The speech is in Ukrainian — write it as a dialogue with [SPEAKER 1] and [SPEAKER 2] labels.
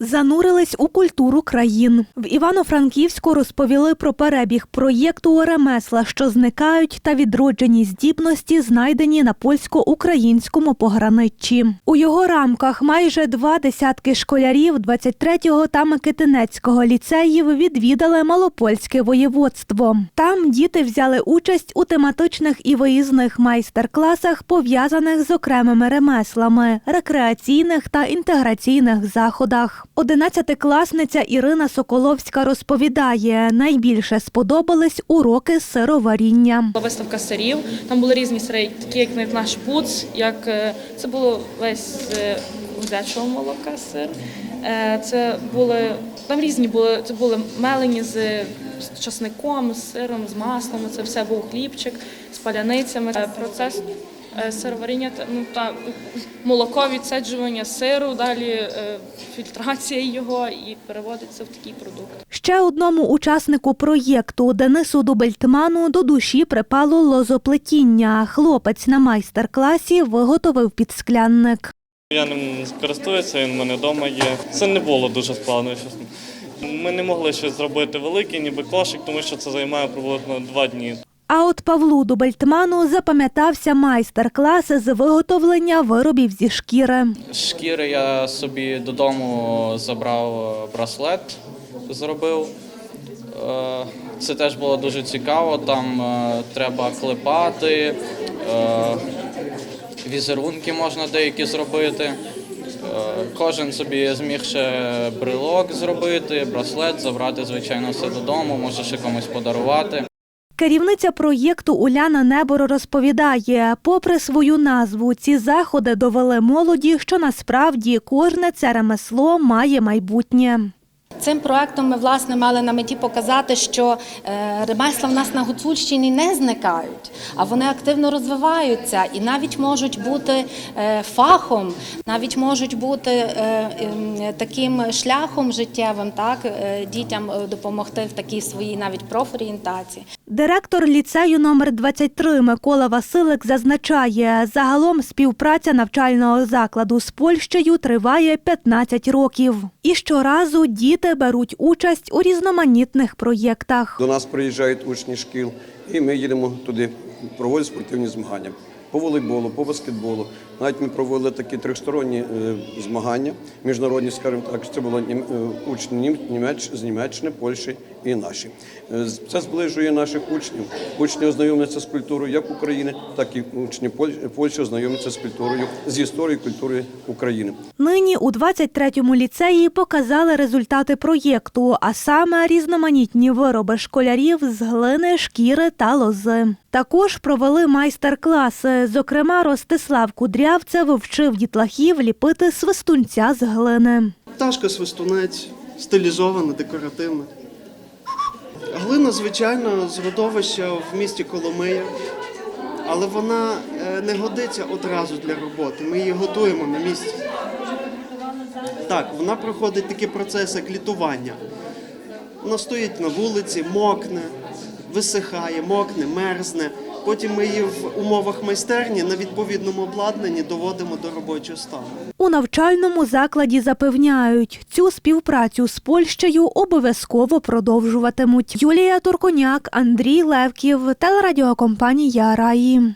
[SPEAKER 1] Занурились у культуру країн. В Івано-Франківську розповіли про перебіг проєкту ремесла, що зникають, та відроджені здібності, знайдені на польсько-українському пограниччі. У його рамках майже два десятки школярів 23-го та Микитинецького ліцеїв відвідали Малопольське воєводство. Там діти взяли участь у тематичних і виїзних майстер-класах, пов'язаних з окремими ремеслами, рекреаційних та інтеграційних заходах. Одинадцятикласниця Ірина Соколовська розповідає, найбільше сподобались уроки сироваріння.
[SPEAKER 2] Була виставка сирів. Там були різні сири, такі як наш пуц, як е, це було весь гудячого молока сир. Е, Це були там різні були. Це були мелені з, часником, з сиром, з маслом. Це все був хлібчик з паляницями. Е, Процес е, сироваріння та- ну та молоко відсаджування сиру, далі е, фільтрація його і переводиться в такий продукт.
[SPEAKER 1] Ще одному учаснику проєкту Денису Дубельтману до душі припало лозоплетіння. Хлопець на майстер-класі виготовив підсклянник.
[SPEAKER 3] Я ним користуюся, він в мене вдома є. Це не було дуже складно, чесно. Ми не могли щось зробити великий, ніби кошик, тому що це займає приблизно два дні.
[SPEAKER 1] А от Павлу Дубельтману запам'ятався майстер-клас з виготовлення виробів зі шкіри.
[SPEAKER 4] Шкіри я собі додому забрав е, браслет, зробив. Е, Це теж було дуже цікаво. Там е, треба клепати, візерунки можна деякі зробити. Кожен собі зміг ще брелок зробити, браслет, забрати, звичайно, все додому, може ще комусь подарувати.
[SPEAKER 1] Керівниця проєкту Уляна Неборо розповідає, попри свою назву, ці заходи довели молоді, що насправді кожне це ремесло має майбутнє.
[SPEAKER 5] Цим проектом ми власне мали на меті показати, що е, ремесла в нас на Гуцульщині не зникають, а вони активно розвиваються і навіть можуть бути е, фахом, навіть можуть бути е, ем, таким шляхом життєвим, так дітям допомогти в такій своїй навіть профорієнтації.
[SPEAKER 1] Директор ліцею номер 23 Микола Василик зазначає, загалом співпраця навчального закладу з Польщею триває 15 років. І щоразу діти беруть участь у різноманітних проєктах.
[SPEAKER 6] До нас приїжджають учні шкіл, і ми їдемо туди, проводять спортивні змагання по волейболу, по баскетболу. Навіть ми провели такі трьохсторонні е, змагання, міжнародні, скажімо так. Це були е, учні з Німеччини, Польщі і наші. Е, Це зближує наших учнів. Учні ознайомляться з культурою як України, так і учні Польщі ознайомляться з культурою, з історією і культурою України.
[SPEAKER 1] Нині у 23-му ліцеї показали результати проєкту, а саме різноманітні вироби школярів з глини, шкіри та лози. Також провели майстер-класи. Зокрема, Ростислав Кудрявцев вчив дітлахів ліпити свистунця з глини.
[SPEAKER 7] Пташка свистунець, стилізована, декоративна. Глина, звичайно, з родовища в місті Коломия, але вона е, не годиться одразу для роботи. Ми її готуємо на місці. Так, вона проходить такі процеси, як літування. Вона стоїть на вулиці, мокне, висихає, мокне, мерзне. Потім ми її в умовах майстерні на відповідному обладнанні доводимо до робочого стану.
[SPEAKER 1] У навчальному закладі запевняють, цю співпрацю з Польщею обов'язково продовжуватимуть. Юлія Турконяк, Андрій Левків, телерадіокомпанія Раї.